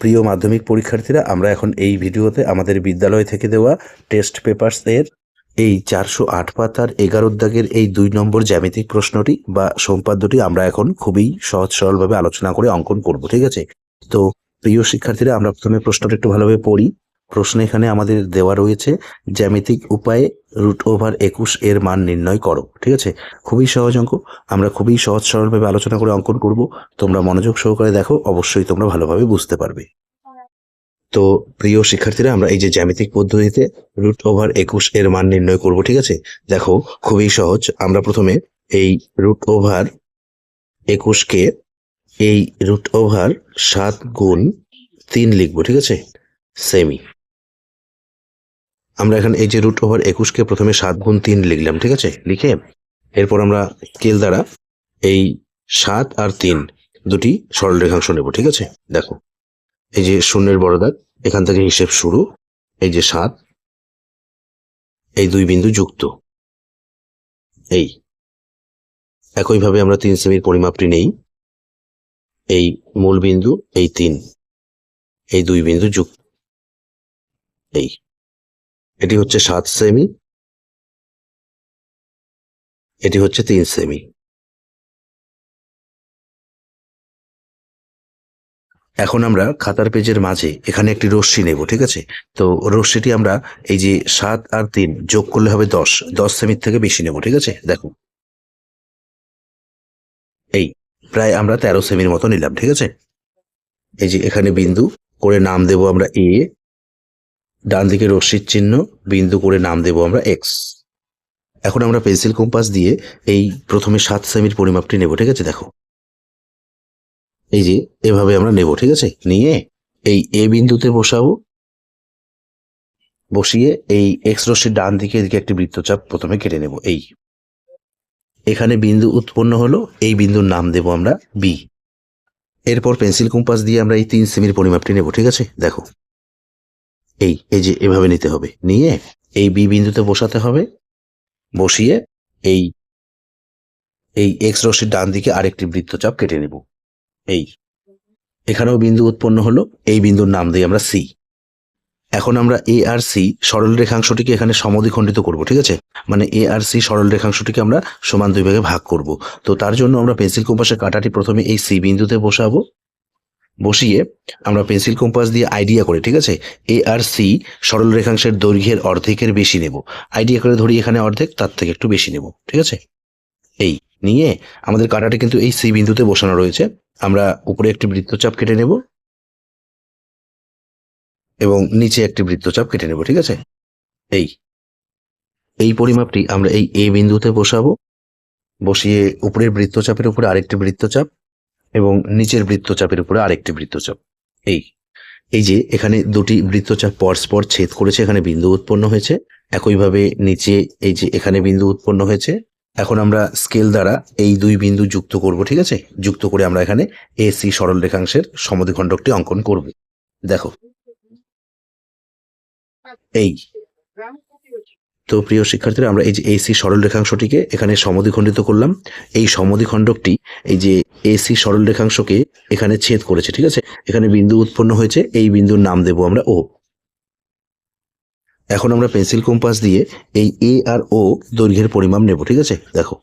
প্রিয় মাধ্যমিক পরীক্ষার্থীরা, আমরা এখন এই ভিডিওতে আমাদের বিদ্যালয় থেকে দেওয়া টেস্ট পেপার্স এর এই চারশো আট পাতার এগারো দাগের এই দুই নম্বর জ্যামিতিক প্রশ্নটি বা সম্পাদ্যটি আমরা এখন খুবই সহজ সরলভাবে আলোচনা করে অঙ্কন করব, ঠিক আছে? তো প্রিয় শিক্ষার্থীরা, আমরা প্রথমে প্রশ্নটা একটু ভালোভাবে পড়ি। প্রশ্ন এখানে আমাদের দেওয়া রয়েছে, জ্যামিতিক উপায়ে রুট ওভার একুশ এর মান নির্ণয় করো, ঠিক আছে? খুবই সহজ অঙ্ক, আমরা খুবই সহজ সরলভাবে আলোচনা করে অঙ্কন করব, তোমরা মনোযোগ সহকারে দেখো, অবশ্যই তোমরা ভালোভাবে বুঝতে পারবে। তো প্রিয় শিক্ষার্থীরা, আমরা এই যে জ্যামিতিক পদ্ধতিতে রুট ওভার একুশ এর মান নির্ণয় করব, ঠিক আছে? দেখো, খুবই সহজ, আমরা প্রথমে এই রুট ওভার একুশকে এই রুট ওভার সাত গুণ তিন লিখব, ঠিক আছে? সেমি আমরা এখন এই যে রুট ওভার একুশকে প্রথমে সাত গুণ তিন লিখলাম, ঠিক আছে? লিখে এরপর আমরা স্কেল দ্বারা এই সাত আর তিন দুটি সরল রেখাংশ নেব, ঠিক আছে? দেখো, এই যে শূন্যের বড় দাগ এখান থেকে হিসেব শুরু, এই যে সাত, এই দুই বিন্দু যুক্ত, এই। একইভাবে আমরা তিন সেমির পরিমাপটি নেই, এই মূল বিন্দু, এই তিন, এই দুই বিন্দু যুক্ত, এই। এটি হচ্ছে সাত সেমি। এটি হচ্ছে তিন সেমি। এখন আমরা খাতার পেজের মাঝে এখানে একটি রশ্মি নেব, ঠিক আছে? তো রশ্মিটি আমরা এই যে সাত আর তিন যোগ করলে হবে দশ। দশ সেমির থেকে বেশি নেব, ঠিক আছে? দেখো। এই, প্রায় আমরা তেরো সেমির মতো নিলাম, ঠিক আছে? এই যে এখানে বিন্দু, করে নাম দেব আমরা এ ডান দিকে রশ্মির চিহ্ন, বিন্দু করে নাম দেব আমরা এক্স এখন আমরা পেন্সিল কম্পাস দিয়ে এই প্রথমে সাত সেমির পরিমাপটি নেব, ঠিক আছে? দেখো। এই যে, এভাবে আমরা নেব, ঠিক আছে? নিয়ে এই এ বিন্দুতে বসাবো। বসিয়ে এই এক্স রশ্মির ডান দিকে, এদিকে একটি বৃত্তচাপ প্রথমে কেটে নেব, এই। এখানে বিন্দু উৎপন্ন হলো, এই বিন্দুর নাম দেব আমরা বি এরপর পেন্সিল কম্পাস দিয়ে আমরা এই তিন সেমির পরিমাপটি নেব, ঠিক আছে? দেখো। এই এই যে এভাবে নিতে হবে। নিয়ে এই বি বিন্দুতে বসাতে হবে। বসিয়ে এই এই এক্স রশ্মির ডান দিকে আরেকটি বৃত্তচাপ কেটে নেব। এই, এখানেও বিন্দু উৎপন্ন হলো, এই বিন্দুর নাম দিই আমরা সি এখন আমরা এ আর সি সরল রেখাংশটিকে এখানে সমদ্বিখণ্ডিত করব, ঠিক আছে? মানে এ আর সি সরল রেখাংশটিকে আমরা সমান দুই ভাগে ভাগ করব। তো তার জন্য আমরা পেন্সিল কম্পাসের কাঁটাটি প্রথমে এই সি বিন্দুতে বসাবো। বসিয়ে আমরা পেন্সিল কম্পাস দিয়ে আইডিয়া করে, ঠিক আছে? এ আর সি সরল রেখাংশের দৈর্ঘ্যের অর্ধেকের বেশি নেব। আইডিয়া করে ধরি এখানে অর্ধেক, তার থেকে একটু বেশি নেব, ঠিক আছে? এই নিয়ে আমাদের কাঁটাটি কিন্তু এই সি বিন্দুতে বসানো রয়েছে। আমরা উপরে একটি বৃত্তচাপ কেটে নেব এবং নিচে একটি বৃত্তচাপ কেটে নেব, ঠিক আছে? এই এই পরিমাপটি আমরা এই এ বিন্দুতে বসাবো। বসিয়ে উপরের বৃত্তচাপের উপরে আরেকটি বৃত্তচাপ। এবং নিচের বৃত্তচাপের উপরে আরেকটি বৃত্তচাপ। এই এই যে এখানে দুটি বৃত্তচাপ পরস্পর ছেদ করেছে, এখানে বিন্দু উৎপন্ন হয়েছে, একইভাবে নিচে এই যে এখানে বিন্দু উৎপন্ন হয়েছে, এখন আমরা স্কেল দ্বারা এই দুই বিন্দু যুক্ত করব, ঠিক আছে? যুক্ত করে আমরা এখানে এসি সরল রেখাংশের সমদ্বিখণ্ডকটি অঙ্কন করব। দেখো। এই তো প্রিয় শিক্ষার্থীরা, আমরা এই যে এসি সরল রেখাংশটিকে এখানে সমদ্বিখণ্ডিত করলাম। এই সমদ্বিখণ্ডকটি, এই যে এসি সরল রেখাংশকে এখানে ছেদ করেছে, ঠিক আছে? এখানে বিন্দু উৎপন্ন হয়েছে, এই বিন্দুর নাম দেব আমরা ও এখন আমরা পেন্সিল কম্পাস দিয়ে এই এ আর ও দৈর্ঘ্যের পরিমাপ নেব, ঠিক আছে? দেখো।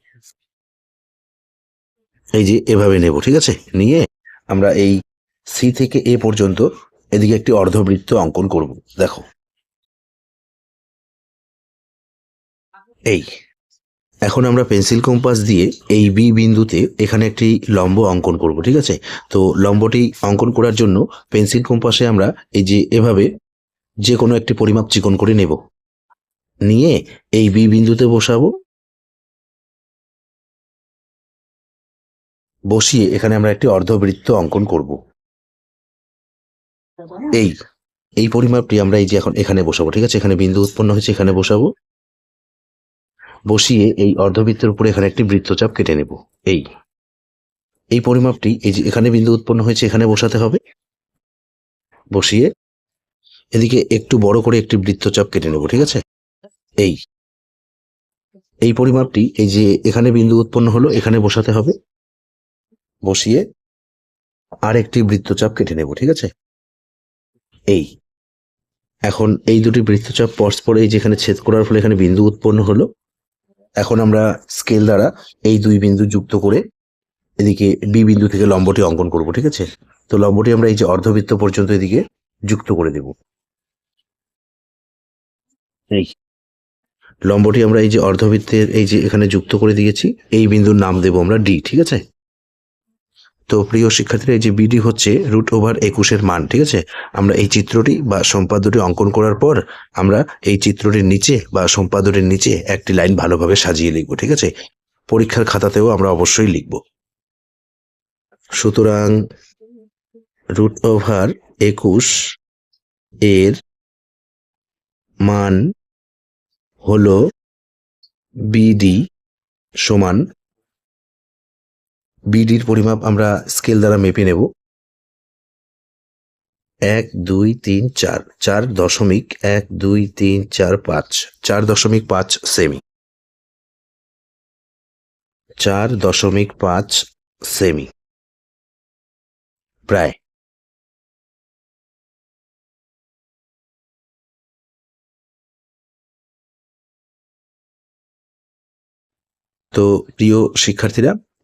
এই যে এভাবে নেব, ঠিক আছে? নিয়ে আমরা এই সি থেকে এ পর্যন্ত এদিকে একটি অর্ধবৃত্ত অঙ্কন করব, দেখো। এই, এখন আমরা পেন্সিল কম্পাস দিয়ে এই বি বিন্দুতে এখানে একটি লম্ব অঙ্কন করব, ঠিক আছে? তো লম্বটি অঙ্কন করার জন্য পেন্সিল কম্পাসে আমরা এই যে এভাবে যে কোনো একটি পরিমাপ চিকন করে নেব। নিয়ে এই বি বিন্দুতে বসাবো। বসিয়ে এখানে আমরা একটি অর্ধবৃত্ত অঙ্কন করব। এই এই পরিমাপটি আমরা এই যে এখন এখানে বসাবো, ঠিক আছে? এখানে বিন্দু উৎপন্ন হয়েছে, এখানে বসাবো। বসিয়ে এই অর্ধবৃত্তের উপরে এখানে একটি বৃত্তচাপ কেটে নেব। এই। এই পরিমাপটি, এই যে এখানে বিন্দু উৎপন্ন হয়েছে, এখানে বসাতে হবে। বসিয়ে এদিকে একটু বড় করে একটি বৃত্তচাপ কেটে নেব, ঠিক আছে? এই। এই পরিমাপটি, এই যে এখানে বিন্দু উৎপন্ন হলো, এখানে বসাতে হবে। বসিয়ে আর একটি বৃত্তচাপ কেটে নেব, ঠিক আছে? এই। এখন এই দুটি বৃত্তচাপ পরস্পর এই যেখানে ছেদ করার ফলে এখানে বিন্দু উৎপন্ন হলো এখন আমরা স্কেল দ্বারা এই দুই বিন্দু যুক্ত করে এদিকে বি বিন্দু থেকে লম্বটি অঙ্কন করব, ঠিক আছে? তো লম্বটি আমরা এই যে অর্ধবৃত্ত পর্যন্ত এদিকে যুক্ত করে দেব। এই লম্বটি আমরা এই যে অর্ধবৃত্তের এই যে এখানে যুক্ত করে দিয়েছি, এই বিন্দুর নাম দেব আমরা ডি ঠিক আছে? তো প্রিয় শিক্ষার্থীরা, এই যে বিডি হচ্ছে রুট ওভার একুশের মান, ঠিক আছে? আমরা এই চিত্রটি বা সম্পাদ্যটি অঙ্কন করার পর আমরা এই চিত্রটির নিচে বা সম্পাদ্যটির নিচে একটি লাইন ভালোভাবে সাজিয়ে লিখব, ঠিক আছে? পরীক্ষার খাতাতেও আমরা অবশ্যই লিখব। সুতরাং রুট ওভার একুশ এর মান হল বিডি সমান বিডির পরিমাপ আমরা স্কেল দ্বারা মেপে নেব। এক, দুই, তিন, চার। চার দশমিক এক, দুই, তিন, চার, পাঁচ। চার দশমিক পাঁচ সেমি চার দশমিক পাঁচ সেমি প্রায়। তো প্রিয় শিক্ষার্থীরা